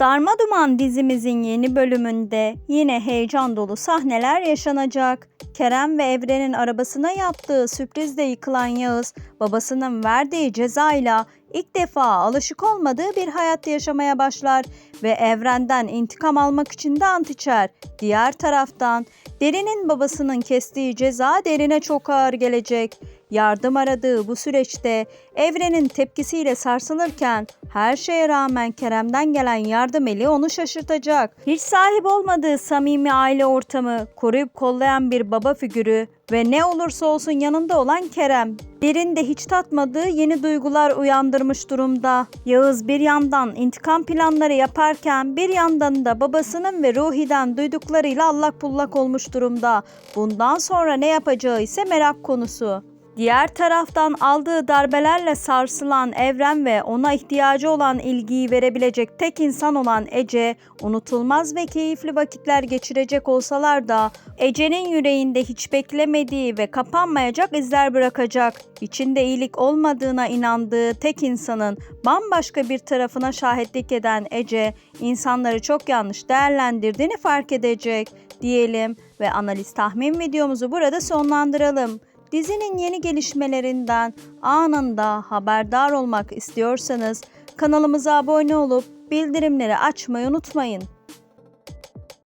Darma Duman dizimizin yeni bölümünde yine heyecan dolu sahneler yaşanacak. Kerem ve Evren'in arabasına yaptığı sürprizle yıkılan Yağız, babasının verdiği cezayla ilk defa alışık olmadığı bir hayat yaşamaya başlar ve Evren'den intikam almak için de ant içer. Diğer taraftan Derin'in babasının kestiği ceza Derin'e çok ağır gelecek. Yardım aradığı bu süreçte Evren'in tepkisiyle sarsılırken her şeye rağmen Kerem'den gelen yardım eli onu şaşırtacak. Hiç sahip olmadığı samimi aile ortamı, koruyup kollayan bir baba figürü ve ne olursa olsun yanında olan Kerem. Derin de hiç tatmadığı yeni duygular uyandırmış durumda. Yağız bir yandan intikam planları yaparken bir yandan da babasının ve Ruhi'den duyduklarıyla allak bullak olmuş durumda. Bundan sonra ne yapacağı ise merak konusu. Diğer taraftan aldığı darbelerle sarsılan Evren ve ona ihtiyacı olan ilgiyi verebilecek tek insan olan Ece, unutulmaz ve keyifli vakitler geçirecek olsalar da Ece'nin yüreğinde hiç beklemediği ve kapanmayacak izler bırakacak. İçinde iyilik olmadığına inandığı tek insanın bambaşka bir tarafına şahitlik eden Ece, insanları çok yanlış değerlendirdiğini fark edecek diyelim ve analiz tahmin videomuzu burada sonlandıralım. Dizinin yeni gelişmelerinden anında haberdar olmak istiyorsanız kanalımıza abone olup bildirimleri açmayı unutmayın.